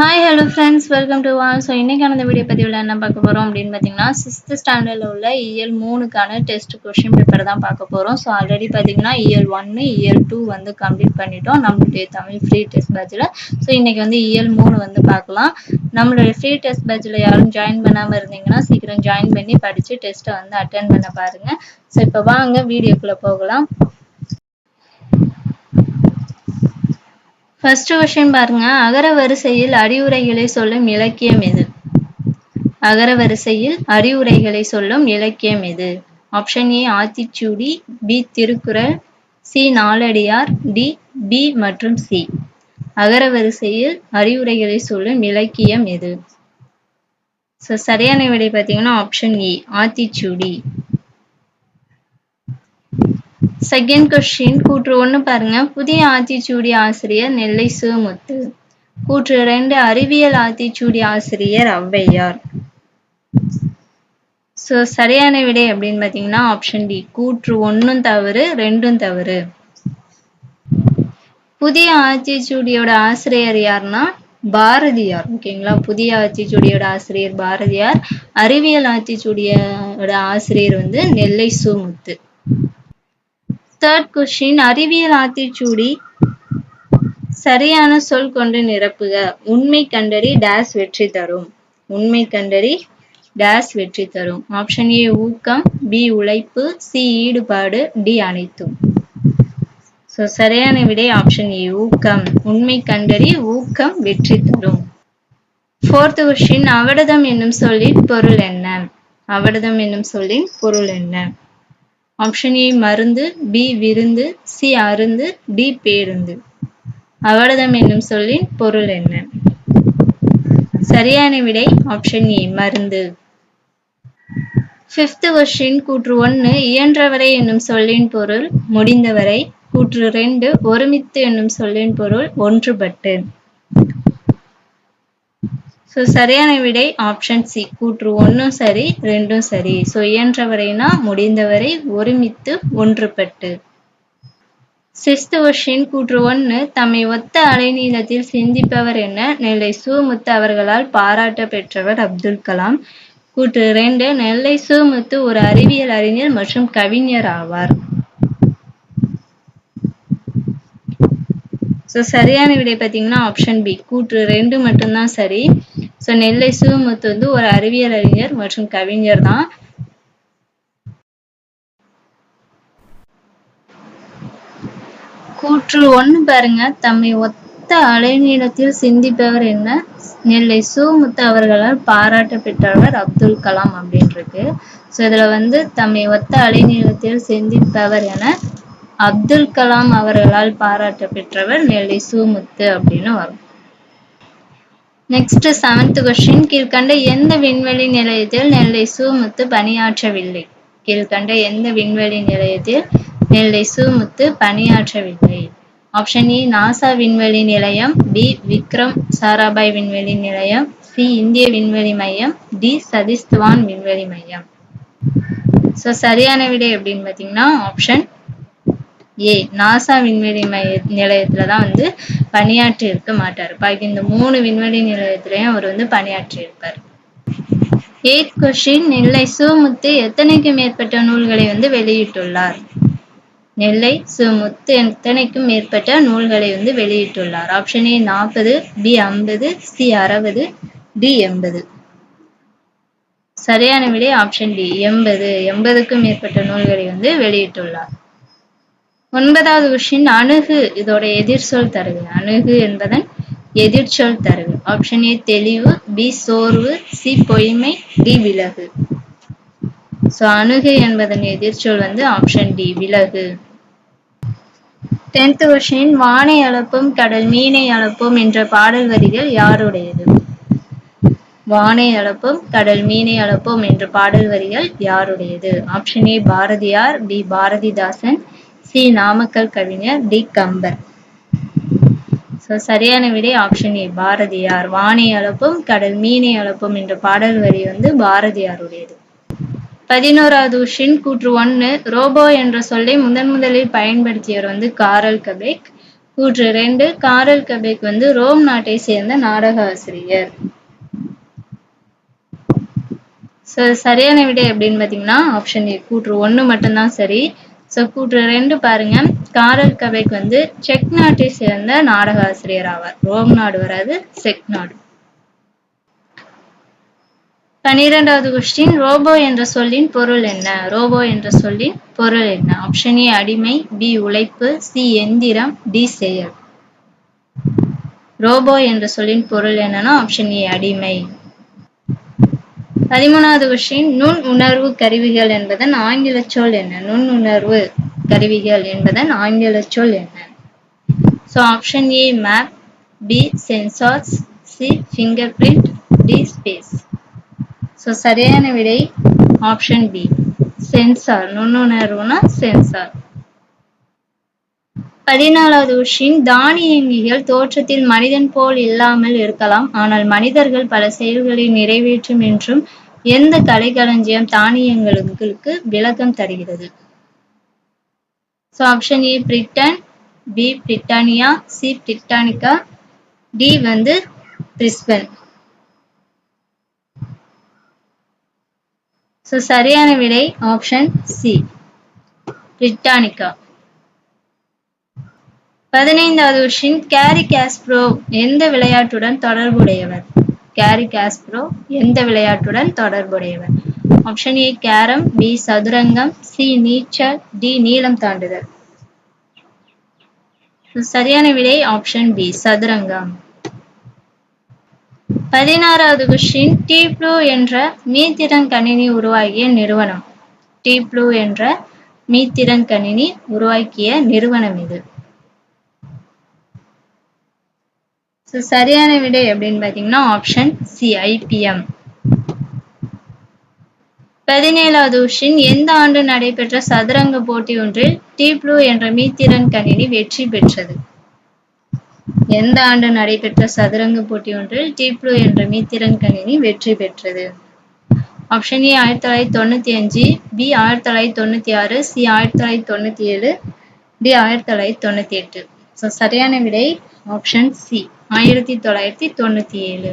Hi hello friends welcome to wall so இன்றைக்கான இந்த video பதிவில் என்ன பார்க்க போகிறோம் அப்படின்னு பார்த்தீங்கன்னா சிக்ஸ்த் ஸ்டாண்டர்டில் உள்ள இயல் மூணுக்கான டெஸ்ட் கொஷின் பேப்பர் தான் பார்க்க போகிறோம் ஸோ ஆல்ரெடி பார்த்தீங்கன்னா இயல் ஒன்று இயல் டூ வந்து கம்ப்ளீட் பண்ணிட்டோம். நம்மளுடைய தமிழ் ஃப்ரீ டெஸ்ட் பேட்சில் ஸோ இன்றைக்கி வந்து இயல் மூணு வந்து பார்க்கலாம். நம்மளுடைய ஃப்ரீ டெஸ்ட் பேட்சில் யாரும் ஜாயின் பண்ணாமல் இருந்தீங்கன்னா சீக்கிரம் ஜாயின் பண்ணி படித்து டெஸ்ட்டை வந்து அட்டன் பண்ண பாருங்கள் ஸோ இப்போ வாங்க வீடியோக்குள்ளே போகலாம். ஃபர்ஸ்ட் கொஸ்டின் பாருங்க. அகர வரிசையில் அறிவுரைகளை சொல்லும் இலக்கியம் எது? அகர வரிசையில் அறிவுரைகளை சொல்லும் இலக்கியம் எது? Option A Aathichoodi B Thirukkural C Naladiyar D B மற்றும் சி அகர வரிசையில் அறிவுரைகளை சொல்லும் இலக்கியம் எது? ஸோ சரியான விடை பார்த்தீங்கன்னா option A Aathichoodi. Second question கூற்று ஒன்று பாருங்க. புதிய ஆத்திச்சூடி ஆசிரியர் நெல்லை சுமுத்து. கூற்று ரெண்டு அறிவியல் ஆத்திச்சூடி ஆசிரியர் ஔவையார். ஸோ சரியான விடை அப்படின்னு பார்த்தீங்கன்னா ஆப்ஷன் டி கூற்று ஒன்றும் தவறு ரெண்டும் தவறு. புதிய ஆத்திச்சூடியோட ஆசிரியர் யாருன்னா பாரதியார். ஓகேங்களா புதிய ஆத்திச்சூடியோட ஆசிரியர் பாரதியார். அறிவியல் ஆத்திச்சூடியோட ஆசிரியர் வந்து நெல்லை சுமுத்து. தேர்ட் கொஸ்டின் அறிவியல் ஆத்திச்சூடி சரியான சொல் கொண்டு நிரப்புக. உண்மை கண்டறி டேஸ் வெற்றி தரும். உண்மை கண்டறி டேஸ் வெற்றி தரும். ஆப்ஷன் ஏ ஊக்கம். பி உழைப்பு. சி ஈடுபாடு. டி அனைத்தும். ஸோ சரியான விடை ஆப்ஷன் ஏ ஊக்கம். உண்மை கண்டறி ஊக்கம் வெற்றி தரும். ஃபோர்த் கொஸ்டின் அவடதம் என்னும் சொல்லின் பொருள் என்ன? அவடதம் என்னும் சொல்லின் பொருள் என்ன? ஆப்ஷன் ஏ மருந்து பி விருந்து சி அருந்து டி பேருந்து. அவலதம் என்னும் சொல்லின் பொருள் என்ன? சரியான விடை ஆப்ஷன் ஏ மருந்து. ஃபிஃப்த் கொஸ்டின் கூற்று ஒன்று இயன்றவரை என்னும் சொல்லின் பொருள் முடிந்தவரை. கூற்று ரெண்டு ஒருமித்து என்னும் சொல்லின் பொருள் ஒன்றுபட்டு. ஸோ சரியான விடை ஆப்ஷன் சி கூற்று ஒன்றும் சரி ரெண்டும் சரி. ஸோ இயன்றவரைனா முடிந்தவரை ஒருமித்து ஒன்றுபட்டு. சிஸ்து கூற்று ஒன்று தம்மை ஒத்த அலைநீளத்தில் சிந்திப்பவர் என நெல்லை சுமுத்து அவர்களால் பாராட்ட பெற்றவர் அப்துல் கலாம். கூற்று ரெண்டு நெல்லை சுமுத்து ஒரு அறிவியல் அறிஞர் மற்றும் கவிஞர் ஆவார். ஸோ சரியான விடை பார்த்தீங்கன்னா ஆப்ஷன் பி கூற்று ரெண்டு மட்டும்தான் சரி. ஸோ நெல்லை சிவமுத்து வந்து ஒரு அறிவியல் அறிஞர் மற்றும் கவிஞர் தான். கூற்று ஒன்று பாருங்க. தம்மை ஒத்த அலைநீளத்தில் சிந்திப்பவர் என்ன? நெல்லை சுமுத்து அவர்களால் பாராட்ட பெற்றவர் அப்துல் கலாம் அப்படின்றது ஸோ இதுல வந்து தம்மை ஒத்த அலைநீளத்தில் சிந்திப்பவர் என அப்துல் கலாம் அவர்களால் பாராட்ட பெற்றவர் நெல்லை சுமுத்து அப்படின்னு வரும். நெக்ஸ்ட் செவன்த் கொஸ்டின் கீழ்கண்ட எந்த விண்வெளி நிலையத்தில் நெல்லை சுமுத்து பணியாற்றவில்லை? கீழ்கண்ட எந்த விண்வெளி நிலையத்தில் நெல்லை சுமுத்து பணியாற்றவில்லை? ஆப்ஷன் இ நாசா விண்வெளி நிலையம் பி விக்ரம் சாராபாய் விண்வெளி நிலையம் சி இந்திய விண்வெளி மையம் டி சதீஷ் தவான் விண்வெளி மையம். ஸோ சரியான விடை அப்படின்னு பார்த்தீங்கன்னா ஆப்ஷன் ஏ நாசா விண்வெளி மைய நிலையத்துல தான் வந்து பணியாற்றி இருக்க மாட்டார். பாக்கி இந்த மூணு விண்வெளி நிலையத்திலையும் அவர் வந்து பணியாற்றி இருப்பார். எயிட் கொஷின் நெல்லை சுமுத்து எத்தனைக்கும் மேற்பட்ட நூல்களை வந்து வெளியிட்டுள்ளார்? நெல்லை சுமுத்து எத்தனைக்கும் மேற்பட்ட நூல்களை வந்து வெளியிட்டுள்ளார்? ஆப்ஷன் ஏ நாற்பது பி ஐம்பது சி அறுபது டி எண்பது. சரியான விடை ஆப்ஷன் டி எண்பது. எண்பதுக்கும் மேற்பட்ட நூல்களை வந்து வெளியிட்டுள்ளார். ஒன்பதாவது விஷயம் அணுகு இதோட எதிர்சொல் தருகு. அணுகு என்பதன் எதிர்ச்சொல் தருகு. ஆப்ஷன் ஏ தெளிவு. பி சோர்வு. சி பொய்மை. டி விலகு. ஸோ அணுகு என்பதன் எதிர்ச்சொல் வந்து ஆப்ஷன் டி விலகு. டென்த் கொஷின் வானை அளப்பும் கடல் மீனை அளப்போம் என்ற பாடல் வரிகள் யாருடையது? வானை அளப்போம் கடல் மீனை அளப்போம் என்ற பாடல் வரிகள் யாருடையது? Option A Bharathiyar. B Bharathidasan. C Namakkal கவிஞர் டி கம்பர். ஸோ சரியான விடை ஆப்ஷன் ஏ பாரதியார். வானை அளப்பும் கடல் மீனை அளப்பும் என்ற பாடல் வரி வந்து பாரதியாருடையது. பதினோராவது உஷின் கூற்று ஒன்று ரோபோ என்ற சொல்லை முதன் முதலில் பயன்படுத்தியவர் வந்து காரல் கபேக். கூற்று ரெண்டு. காரல் கபேக் வந்து ரோம் நாட்டை சேர்ந்த நாடக ஆசிரியர். ஸோ சரியான விடை அப்படின்னு பார்த்தீங்கன்னா ஆப்ஷன் ஏ கூற்று ஒன்று மட்டும்தான் சரி. ஸோ கூற்று ரெண்டு பாருங்க. காரல் கபேக் வந்து செக் நாட்டை சேர்ந்த நாடக ஆசிரியர் ஆவார். ரோம் நாடு வராது செக் நாடு. பனிரெண்டாவது கொஸ்டின் ரோபோ என்ற சொல்லின் பொருள் என்ன? ரோபோ என்ற சொல்லின் பொருள் என்ன? ஆப்ஷன் ஏ அடிமை பி உழைப்பு சி எந்திரம் டி செயல். ரோபோ என்ற சொல்லின் பொருள் என்னன்னா ஆப்ஷன் ஏ அடிமை. பதிமூணாவது விஷயம் நுண் உணர்வு கருவிகள் என்பதன் ஆங்கில சொல் என்ன? நுண் உணர்வு கருவிகள் என்பதன் ஆங்கில சொல் என்ன? So option A map B sensors C fingerprint D space so சரியான விடை ஆப்ஷன் பி சென்சார் நுண்ணுணர்வுனா சென்சார் பதினாலாவது கொஸ்டின் தானியங்கிகள் தோற்றத்தில் மனிதன் போல் இல்லாமல் இருக்கலாம். ஆனால் மனிதர்கள் பல செயல்களை நிறைவேற்றும் என்றும் எந்த கலைக்களஞ்சியம் தானியங்களுக்கு விளக்கம் தருகிறது? So option A Britain B Britannia C Britannica D வந்து பிரிஸ்பன். ஸோ சரியான விடை ஆப்ஷன் சி பிரிட்டானிக்கா. பதினைந்தாவது கொஸ்டின் கேரி காஸ்ப்ரோ எந்த விளையாட்டுடன் தொடர்புடையவர்? கேரி காஸ்ப்ரோ எந்த விளையாட்டுடன் தொடர்புடையவர்? ஆப்ஷன் ஏ கேரம் பி சதுரங்கம் சி நீச்சல் டி நீளம் தாண்டுதல். சரியான விடை ஆப்ஷன் பி சதுரங்கம். பதினாறாவது கொஸ்டின் டீப்ளூ என்ற மீத்திறன் கணினி உருவாக்கிய நிறுவனம். டீப்ளூ என்ற மீத்திறன் கணினி உருவாக்கிய நிறுவனம் இது. சரியான விடை அப்படின்னு பார்த்தீங்கன்னா ஆப்ஷன் சி ஐபிஎம் பதினேழாவது உஷின் எந்த ஆண்டு நடைபெற்ற சதுரங்க போட்டி ஒன்றில் டீப்ளூ என்ற மீத்திறன் கணினி வெற்றி பெற்றது? எந்த ஆண்டு நடைபெற்ற சதுரங்க போட்டி ஒன்றில் டீப்ளூ என்ற மீத்திறன் கணினி வெற்றி பெற்றது? ஆப்ஷன் ஏ ஆயிரத்தி தொள்ளாயிரத்தி தொண்ணூத்தி அஞ்சு பி ஆயிரத்தி தொள்ளாயிரத்தி தொண்ணூத்தி ஆறு சி ஆயிரத்தி தொள்ளாயிரத்தி தொண்ணூத்தி ஏழு டி ஆயிரத்தி தொள்ளாயிரத்தி தொண்ணூத்தி எட்டு. ஸோ சரியான விடை ஆப்ஷன் சி ஆயிரத்தி தொள்ளாயிரத்தி தொண்ணூத்தி ஏழு.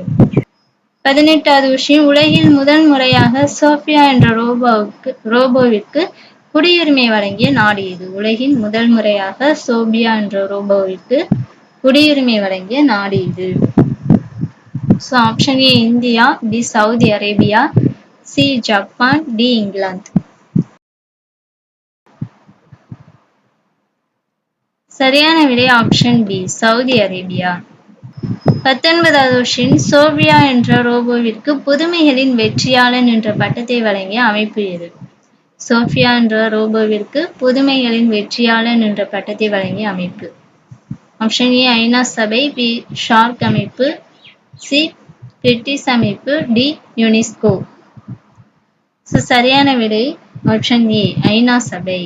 பதினெட்டாவது விஷயம் உலகில் முதன் முறையாக சோஃபியா என்ற ரோபோவுக்கு ரோபோவிற்கு குடியுரிமை வழங்கிய நாடு இது உலகின் முதல் முறையாக சோபியா என்ற ரோபோவிற்கு குடியுரிமை வழங்கிய நாடு இது so option A India B Saudi Arabia C Japan D England. சரியான விடை ஆப்ஷன் பி சவுதி அரேபியா. பத்தொன்பதாவது வருஷம் சோபியா என்ற ரோபோவிற்கு புதுமைகளின் வெற்றியாளன் என்ற பட்டத்தை வழங்கிய அமைப்பு எது சோஃபியா என்ற ரோபோவிற்கு புதுமைகளின் வெற்றியாளன் என்ற பட்டத்தை வழங்கிய அமைப்பு. ஆப்ஷன் ஏ ஐநா சபை பி ஷார்க் அமைப்பு சி பிரிட்டிஷ் அமைப்பு டி யுனெஸ்கோ. ஸோ சரியான விடை ஆப்ஷன் ஏ ஐநா சபை.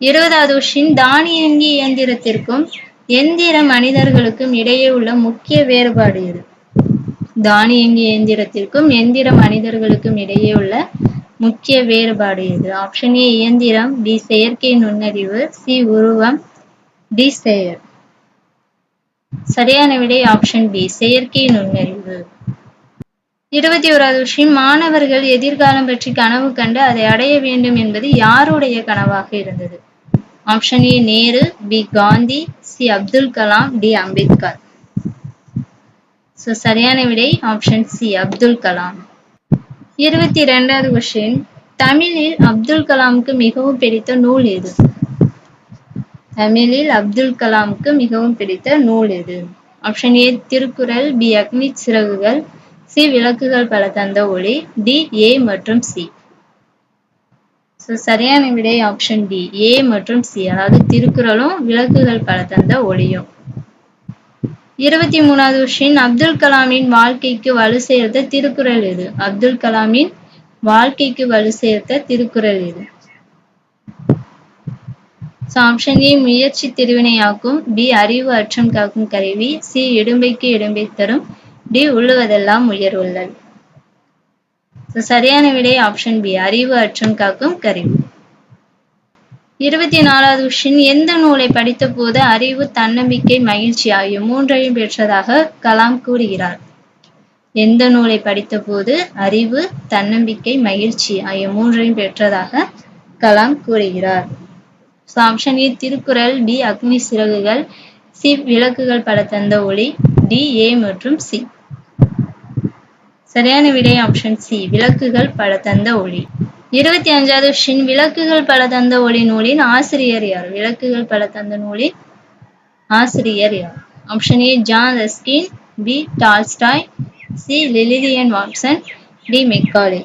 இருபதாவது வருஷம் தானியங்கி இயந்திரத்திற்கும் எந்திர மனிதர்களுக்கும் இடையே உள்ள முக்கிய வேறுபாடு இது. தானியங்கி இயந்திரத்திற்கும் எந்திர மனிதர்களுக்கும் இடையே உள்ள முக்கிய வேறுபாடு இது. ஆப்ஷன் ஏ இயந்திரம். பி செயற்கை நுண்ணறிவு. சி உருவம். டி செயல் சரியான விடை ஆப்ஷன் பி செயற்கை நுண்ணறிவு. இருபத்தி ஓராவது விஷயம் மாணவர்கள் எதிர்காலம் பற்றி கனவு கண்டு அதை அடைய வேண்டும் என்பது யாருடைய கனவாக இருந்தது? Option A Nehru B Gandhi C Abdul Kalam D Ambedkar so சரியான விடை ஆப்ஷன் சி அப்துல் கலாம் இருபத்தி ரெண்டாவது கொஸ்டின் தமிழில் அப்துல் கலாமுக்கு மிகவும் பிடித்த நூல் எது? தமிழில் அப்துல் கலாமுக்கு மிகவும் பிடித்த நூல் எது? ஆப்ஷன் ஏ திருக்குறள் பி அக்னி சிறகுகள் சி விளக்குகள் பல தந்த ஒளி டி ஏ மற்றும் சி ஸோ சரியான விடை ஆப்ஷன் டி ஏ மற்றும் சி அதாவது திருக்குறளும் விளக்குகள் பல தந்த ஒளியும். இருபத்தி மூணாவது விஷயம் அப்துல் கலாமின் வாழ்க்கைக்கு வலு சேர்த்த திருக்குறள் இது அப்துல் கலாமின் வாழ்க்கைக்கு வலு சேர்த்த திருக்குறள் இது ஆப்ஷன் ஏ முயற்சி திருவினையாக்கும் பி அறிவு அற்றம் காக்கும் கருவி சி இடும்பைக்கு இடும்பை தரும் டி உள்ளுவதெல்லாம் உயர்வுள்ளல் சரியான விடை ஆப்ஷன் பி அறிவு அற்றம் காக்கும் கருவி. இருபத்தி நாலாவது கொஸ்டின் எந்த நூலை படித்த போது அறிவு தன்னம்பிக்கை மகிழ்ச்சி ஆகிய மூன்றையும் பெற்றதாக கலாம் கூறுகிறார். எந்த நூலை படித்த போது அறிவு தன்னம்பிக்கை மகிழ்ச்சி ஆகிய மூன்றையும் பெற்றதாக கலாம் கூறுகிறார். Option A Thirukkural B Agni Siragugal C விளக்குகள் பட தந்த ஒளி டி ஏ மற்றும் சி சரியான விடை ஆப்ஷன் சி விளக்குகள் பல தந்த ஒளி. இருபத்தி அஞ்சாவது ஷின் விளக்குகள் பல தந்த ஒளி நூலின் ஆசிரியர் யார்? விளக்குகள் பல தந்த நூலின் ஆசிரியர் யார்? Option A John Ruskin B Tolstoy C Lilian Watson D Macaulay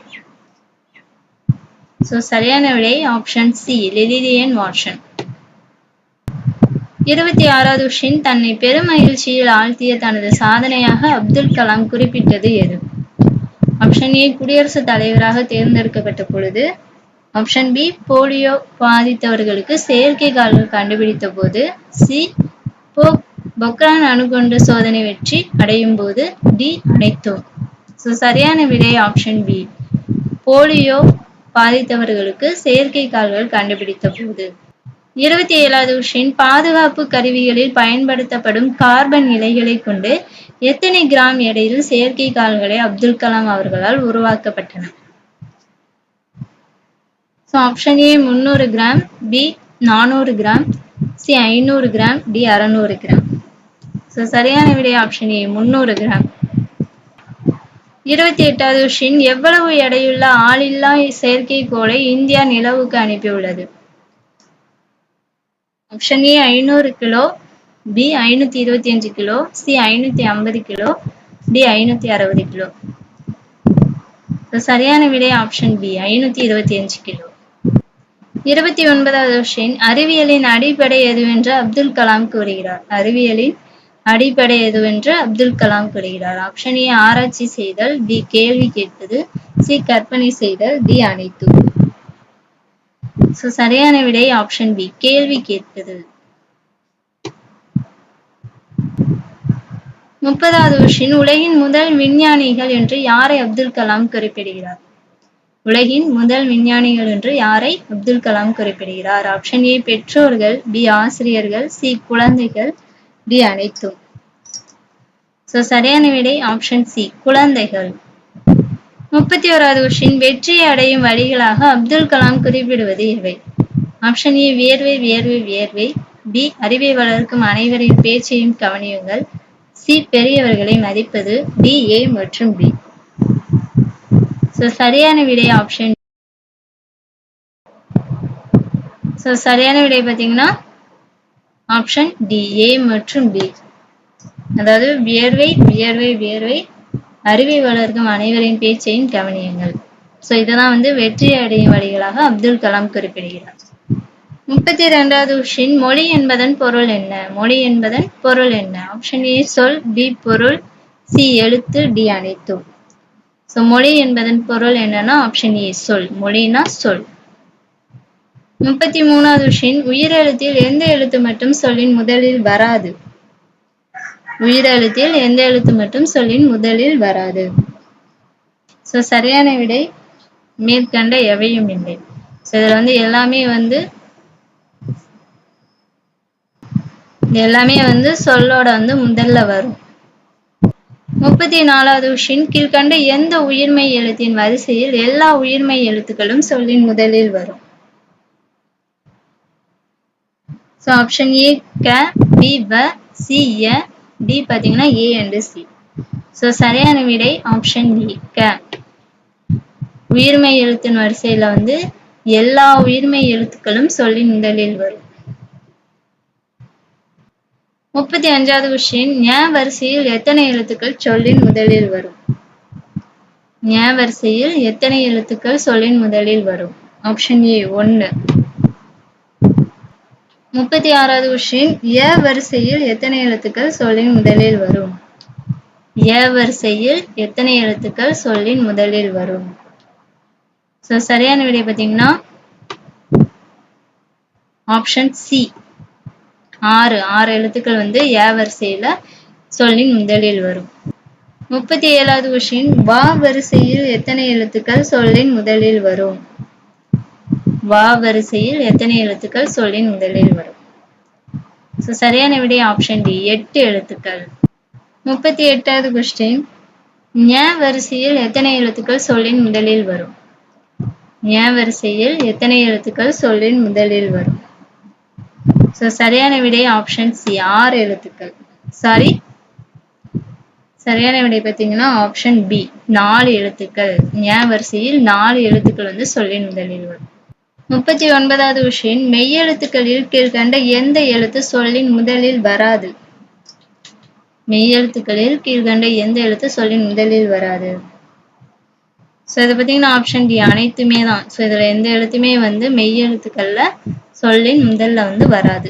so சரியான விடை ஆப்ஷன் சி லிலிலியன் வாட்சன் இருபத்தி ஆறாவது ஷின் தன்னை பெரும் மகிழ்ச்சியில் ஆழ்த்திய தனது சாதனையாக அப்துல் கலாம் குறிப்பிட்டது எது? ஆப்ஷன் ஏ குடியரசுத் தலைவராக தேர்ந்தெடுக்கப்பட்ட பொழுது ஆப்ஷன் பி போலியோ பாதித்தவர்களுக்கு செயற்கை கால்கள் கண்டுபிடித்த போது சி போ பொக்ரான் அணுகுண்டு சோதனை வெற்றி அடையும் போது டி அனைத்தும் ஸோ சரியான விடை ஆப்ஷன் பி போலியோ பாதித்தவர்களுக்கு செயற்கை கால்கள் கண்டுபிடித்த போது. இருபத்தி ஏழாவது விஷயம் பாதுகாப்பு கருவிகளில் பயன்படுத்தப்படும் கார்பன் இலைகளை கொண்டு எத்தனை கிராம் எடையில் செயற்கை கால்களை அப்துல் கலாம் அவர்களால் உருவாக்கப்பட்டன? ஆப்ஷன் ஏ முந்நூறு கிராம் பி நானூறு கிராம் சி ஐநூறு கிராம் டி அறநூறு கிராம். ஸோ சரியான விடை ஆப்ஷன் ஏ முந்நூறு கிராம். இருபத்தி எட்டாவது விஷயம் எவ்வளவு எடையுள்ள ஆளில்லா செயற்கைக்கோளை இந்தியா நிலவுக்கு அனுப்பியுள்ளது? ஆப்ஷன் ஏ ஐநூறு கிலோ பி ஐநூற்றி இருபத்தி அஞ்சு கிலோ சி ஐநூற்றி ஐம்பது கிலோ டி ஐநூற்றி அறுபது கிலோ. சரியான விடை ஆப்ஷன் பி ஐநூற்றி இருபத்தி அஞ்சு கிலோ. இருபத்தி ஒன்பதாவது கொஸ்டின் அறிவியலின் அடிப்படை எதுவென்று அப்துல் கலாம் கூறுகிறார். அறிவியலின் அடிப்படை எதுவென்று அப்துல் கலாம் கூறுகிறார். ஆப்ஷன் ஏ ஆராய்ச்சி செய்தல். பி கேள்வி கேட்பது. சி கற்பனை செய்தல். டி அனைத்து ஸோ சரியான விடை ஆப்ஷன் பி கேள்வி கேட்பது. முப்பதாவது கொஸ்டின் உலகின் முதல் விஞ்ஞானிகள் என்று யாரை அப்துல் கலாம் குறிப்பிடுகிறார்? உலகின் முதல் விஞ்ஞானிகள் என்று யாரை அப்துல் கலாம் குறிப்பிடுகிறார்? ஆப்ஷன் ஏ பெற்றோர்கள் பி ஆசிரியர்கள் சி குழந்தைகள் டி அனைத்தும். ஸோ சரியான விடை ஆப்ஷன் சி குழந்தைகள். முப்பத்தி ஓராவது கொஸ்டின் வெற்றியை அடையும் வழிகளாக அப்துல் கலாம் குறிப்பிடுவது இவை. ஆப்ஷன் ஏ வியர்வை வியர்வை வியர்வை. பி அறிவை வளர்க்கும் அனைவரின் பேச்சையும் கவனியுங்கள். சி பெரியவர்களை மதிப்பது டி ஏ மற்றும் பி. ஸோ சரியான விடை ஆப்ஷன் ஸோ சரியான விடை பார்த்தீங்கன்னா ஆப்ஷன் டி ஏ மற்றும் பி அதாவது வியர்வை வியர்வை வியர்வை அறிவை வளர்க்கும் அனைவரின் பேச்சையும் கவனியுங்கள். ஸோ இதெல்லாம் வந்து வெற்றி அடையும் வழிகளாக அப்துல் கலாம் குறிப்பிடுகிறார். முப்பத்தி ரெண்டாவது கொஸ்டின் மொழி என்பதன் பொருள் என்ன? மொழி என்பதன் பொருள் என்ன? ஆப்ஷன் ஏ சொல் பி பொருள் சி எழுத்து டி அனைத்தும். ஸோ மொழி என்பதன் பொருள் என்னன்னா ஆப்ஷன் ஏ சொல். மொழினா சொல். முப்பத்தி மூணாவது கொஸ்டின் உயிரெழுத்தில் எந்த எழுத்து மட்டும் சொல்லின் முதலில் வராது? உயிரெழுத்தில் எந்த எழுத்து மட்டும் சொல்லின் முதலில் வராது? ஸோ சரியான விடை மேற்கண்ட எவையும் இல்லை. ஸோ இதில் வந்து எல்லாமே வந்து எல்லாமே வந்து சொல்லோட வந்து முதல்ல வரும். முப்பத்தி நாலாவது விஷயம் கீழ்கண்ட எந்த உயிர்மை எழுத்தின் வரிசையில் எல்லா உயிர்மை எழுத்துக்களும் சொல்லின் முதலில் வரும். ஸோ ஆப்ஷன் ஏ க பி வ சி எ டி பார்த்தீங்கன்னா ஏ அண்டு சி ஸோ சரியான விடை ஆப்ஷன் ஏ க. உயிர்மை எழுத்தின் வரிசையில் வந்து எல்லா உயிர்மை எழுத்துக்களும் சொல்லின் முதலில் வரும். முப்பத்தி அஞ்சாவது விஷயம் ஞ வரிசையில் எத்தனை எழுத்துக்கள் சொல்லின் முதலில் வரும்? ஞ வரிசையில் எத்தனை எழுத்துக்கள் சொல்லின் முதலில் வரும்? ஆப்ஷன் ஏ ஒன்று முப்பத்தி ஆறாவது விஷயம் ஏ வரிசையில் எத்தனை எழுத்துக்கள் சொல்லின் முதலில் வரும்? ஏ வரிசையில் எத்தனை எழுத்துக்கள் சொல்லின் முதலில் வரும்? ஸோ சரியான விடை பார்த்தீங்கன்னா ஆப்ஷன் சி ஆறு ஆறு எழுத்துக்கள் வந்து ஏ வரிசையில் சொல்லின் முதலில் வரும். முப்பத்தி ஏழாவது கொஷின் வா வரிசையில் எத்தனை எழுத்துக்கள் சொல்லின் முதலில் வரும்? வா வரிசையில் எத்தனை எழுத்துக்கள் சொல்லின் முதலில் வரும்? ஸோ சரியான விடை ஆப்ஷன் டி எட்டு எழுத்துக்கள். முப்பத்தி எட்டாவது கொஸ்டின் ஞ வரிசையில் எத்தனை எழுத்துக்கள் சொல்லின் முதலில் வரும்? ஞ வரிசையில் எத்தனை எழுத்துக்கள் சொல்லின் முதலில் வரும்? ஸோ சரியான விடை ஆப்ஷன் சி ஆறு எழுத்துக்கள். சாரி சரியான விடை பார்த்தீங்கன்னா ஆப்ஷன் பி நாலு எழுத்துக்கள். ஞ வரிசையில் நாலு எழுத்துக்கள் வந்து சொல்லின் முதலில் வரும். முப்பத்தி ஒன்பதாவது விஷயம். மெய்யெழுத்துக்களில் கீழ்கண்ட எந்த எழுத்து சொல்லின் முதலில் வராது? மெய்யெழுத்துக்களில் கீழ்கண்ட எந்த எழுத்து சொல்லின் முதலில் வராது? ஸோ இதை பார்த்தீங்கன்னா ஆப்ஷன் டி அனைத்துமே தான். ஸோ இதில் எந்த எழுத்துமே வந்து மெய்யெழுத்துக்கள்ல சொல்லின் முதல்ல வந்து வராது.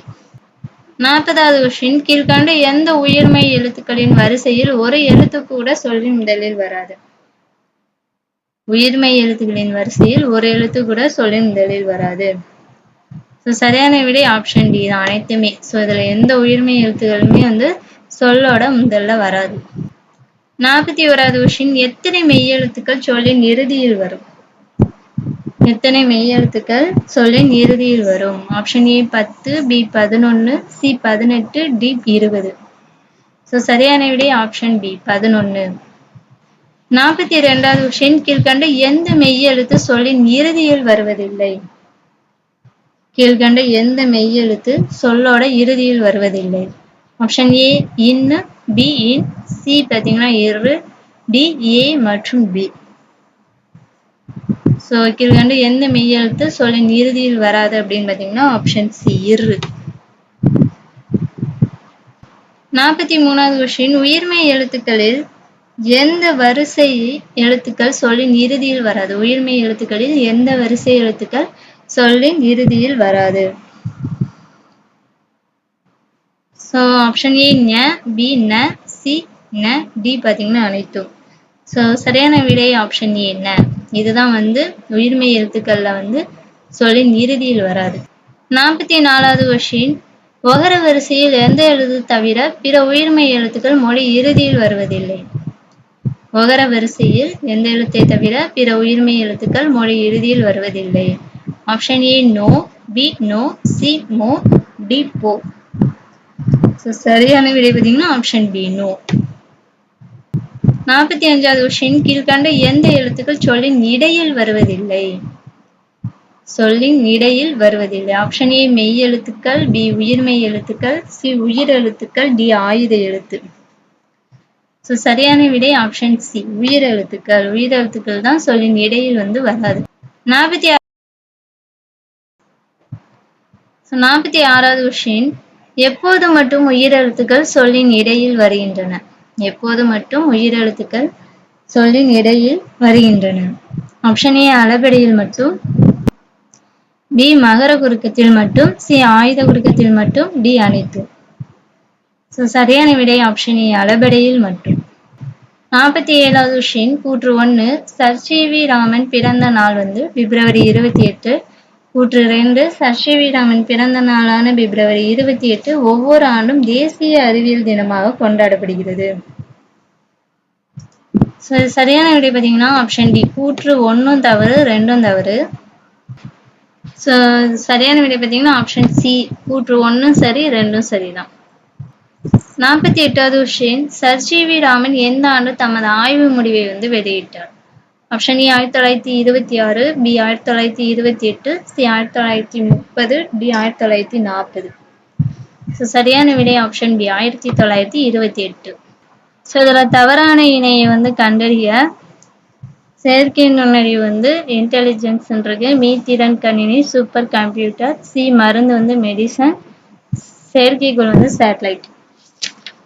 நாற்பதாவது கொஸ்டின் கீழ்கண்ட எந்த உயிர்மை எழுத்துக்களின் வரிசையில் ஒரு எழுத்து கூட சொல்லின் முதலில் வராது. உயிர்மை எழுத்துக்களின் வரிசையில் ஒரு எழுத்து கூட சொல்லின் முதலில் வராது. ஸோ சரியான விடை ஆப்ஷன் டி தான். அனைத்துமே. ஸோ இதில் எந்த உயிர்மை எழுத்துக்களுமே வந்து சொல்லோட முதல்ல வராது. நாற்பத்தி ஓராவது கொஷின் எத்தனை மெய்யெழுத்துக்கள் சொல்லின் இறுதியில் வரும்? எத்தனை மெய்யெழுத்துக்கள் சொல்லின் இறுதியில் வரும்? ஆப்ஷன் ஏ பத்து பி பதினொன்னு சி பதினெட்டு டி இருபது. ஸோ சரியான விடை ஆப்ஷன் பி பதினொன்னு. நாற்பத்தி இரண்டாவது விஷயம் கீழ்கண்ட எந்த மெய்யெழுத்து சொல்லின் இறுதியில் வருவதில்லை? கீழ்கண்ட எந்த மெய்யெழுத்து சொல்லோட இறுதியில் வருவதில்லை? ஆப்ஷன் ஏ இன்னு பி இன் சி பார்த்தீங்கன்னா இரு டி ஏ மற்றும் பி ஸோ கீழ்கண்ட எந்த மெய்யெழுத்து சொல்லின் இறுதியில் வராது அப்படின்னு பார்த்தீங்கன்னா ஆப்ஷன் சி இரு. நாற்பத்தி மூணாவது கொஸ்டின் உயிர்மை எழுத்துக்களில் எந்த வரிசை எழுத்துக்கள் சொல்லின் இறுதியில் வராது? உயிர்மை எழுத்துக்களில் எந்த வரிசை எழுத்துக்கள் சொல்லின் இறுதியில் வராது? ஸோ ஆப்ஷன் ஏ ஞ பி ந சி ந டி பார்த்தீங்கன்னா அனைத்தும். ஸோ சரியான விடை ஆப்ஷன் ஏ இதுதான் வந்து உயிர்மை எழுத்துக்கள்ல வந்து சொல்லின் இறுதியில் வராது. நாற்பத்தி நாலாவது கொஷின் ஒகர வரிசையில் எந்த எழுத்து தவிர பிற உயிர்மை எழுத்துக்கள் மொழி இறுதியில் வருவதில்லை. ஒகர வரிசையில் எந்த எழுத்தை தவிர பிற உயிர்மை எழுத்துக்கள் மொழி இறுதியில் வருவதில்லை. ஆப்ஷன் ஏ நோ பி நோ சி மோ டி போ ஸோ சரியான விடை பார்த்தீங்கன்னா ஆப்ஷன் பி நோ நாற்பத்தி அஞ்சாவது கொஸ்டின் கீழ்கண்ட எந்த எழுத்துக்கள் சொல்லின் இடையில் வருவதில்லை? சொல்லின் இடையில் வருவதில்லை. ஆப்ஷன் ஏ மெய் எழுத்துக்கள் பி உயிர்மெய் எழுத்துக்கள் சி உயிர் எழுத்துக்கள் டி ஆயுத எழுத்து. ஸோ சரியான விடை ஆப்ஷன் சி உயிர் எழுத்துக்கள். உயிர் எழுத்துக்கள் தான் சொல்லின் இடையில் வந்து வராது. நாற்பத்தி ஸோ நாற்பத்தி ஆறாவது விஷயம் எப்போது மட்டும் உயிர் எழுத்துக்கள் சொல்லின் இடையில் வருகின்றன? எப்போது மட்டும் உயிரெழுத்துக்கள் சொல்லின் இடையில் வருகின்றன. ஆப்ஷன் ஏ அளபடியில் மட்டும். பி மகர குறுக்கத்தில் மட்டும். சி ஆயுத குறுக்கத்தில் மட்டும். டி அனைத்து ஸோ சரியான விடை ஆப்ஷன் ஏ அளபடையில் மட்டும். நாற்பத்தி ஏழாவது விஷயம் கூற்று ஒன்று. சர் சி வி ராமன் பிறந்த நாள் வந்து பிப்ரவரி இருபத்தி எட்டு கூற்று ரெண்டு சர் வி ராமன் பிறந்த நாளான பிப்ரவரி இருபத்தி எட்டு ஒவ்வொரு ஆண்டும் தேசிய அறிவியல் தினமாக கொண்டாடப்படுகிறது. சரியான விடை பார்த்தீங்கன்னா ஆப்ஷன் டி கூற்று ஒன்றும் தவறு ரெண்டும் தவறு. ஸோ சரியான விடை பார்த்தீங்கன்னா ஆப்ஷன் சி கூற்று ஒன்றும் சரி ரெண்டும் சரிதான். நாற்பத்தி எட்டாவது விஷயம் சர் ஜி வி ராமன் எந்த ஆண்டு தமது ஆய்வு முடிவை வந்து வெளியிட்டார்? ஆப்ஷன் ஏ ஆயிரத்தி தொள்ளாயிரத்தி இருபத்தி ஆறு பி ஆயிரத்தி தொள்ளாயிரத்தி இருபத்தி எட்டு சி ஆயிரத்தி தொள்ளாயிரத்தி முப்பது டி ஆயிரத்தி தொள்ளாயிரத்தி நாற்பது. ஸோ சரியான விடை ஆப்ஷன் பி ஆயிரத்தி தொள்ளாயிரத்தி இருபத்தி எட்டு. ஸோ இதில் தவறான இணையை வந்து கண்டறிய செயற்கை நுண்ணறிவு வந்து இன்டெலிஜென்ஸ்ன்றது மீத்திறன் கணினி சூப்பர் கம்ப்யூட்டர் சி மருந்து வந்து மெடிசன் செயற்கைக்கோள் வந்து சேட்டலைட்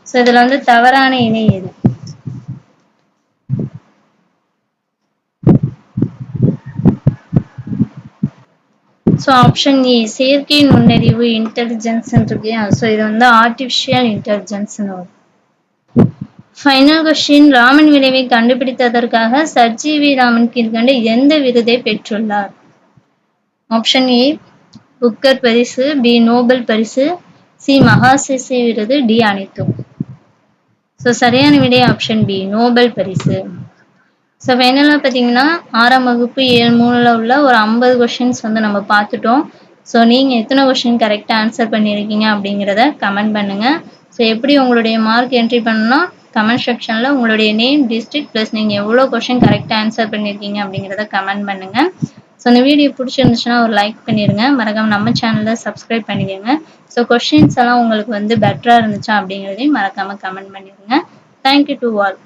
ஸோ இதில் வந்து தவறான இணை எது? ஸோ ஆப்ஷன் ஏ செயற்கை நுண்ணறிவு இன்டெலிஜென்ஸ் இருக்கு. ஸோ இது வந்து ஆர்டிஃபிஷியல் இன்டெலிஜென்ஸ்னு வரும். ஃபைனல் கொஸ்டின் ராமன் விளைவை கண்டுபிடித்ததற்காக சர்ஜி வி ராமன் கீழ்கண்டு எந்த விருதை பெற்றுள்ளார்? ஆப்ஷன் ஏ புக்கர் பரிசு பி நோபல் பரிசு சி மகாசிசி விருது டி அனைத்தும். ஸோ சரியான விடை ஆப்ஷன் பி நோபல் பரிசு. ஸோ ஃபைனலாக பார்த்தீங்கன்னா ஆறாம் வகுப்பு ஏழு மூணில் உள்ள ஒரு ஐம்பது கொஷின்ஸ் வந்து நம்ம பார்த்துட்டோம். ஸோ நீங்கள் எத்தனை கொஷின் கரெக்டாக ஆன்சர் பண்ணியிருக்கீங்க அப்படிங்கிறத கமெண்ட் பண்ணுங்கள் ஸோ எப்படி உங்களுடைய மார்க் என்ட்ரி பண்ணணும்னா கமெண்ட் செக்ஷனில் உங்களுடைய நேம் டிஸ்ட்ரிக்ட் ப்ளஸ் நீங்கள் எவ்வளோ கொஷின் கரெக்டாக ஆன்சர் பண்ணியிருக்கீங்க அப்படிங்கிறத கமெண்ட் பண்ணுங்கள் ஸோ இந்த வீடியோ பிடிச்சிருந்துச்சுன்னா ஒரு லைக் பண்ணிடுங்க. மறக்காமல் நம்ம சேனலில் சப்ஸ்கிரைப் பண்ணிக்கோங்க. ஸோ கொஷின்ஸ் எல்லாம் உங்களுக்கு வந்து பெட்டராக இருந்துச்சா அப்படிங்கிறதையும் மறக்காமல் கமெண்ட் பண்ணிடுங்க. Thank you to all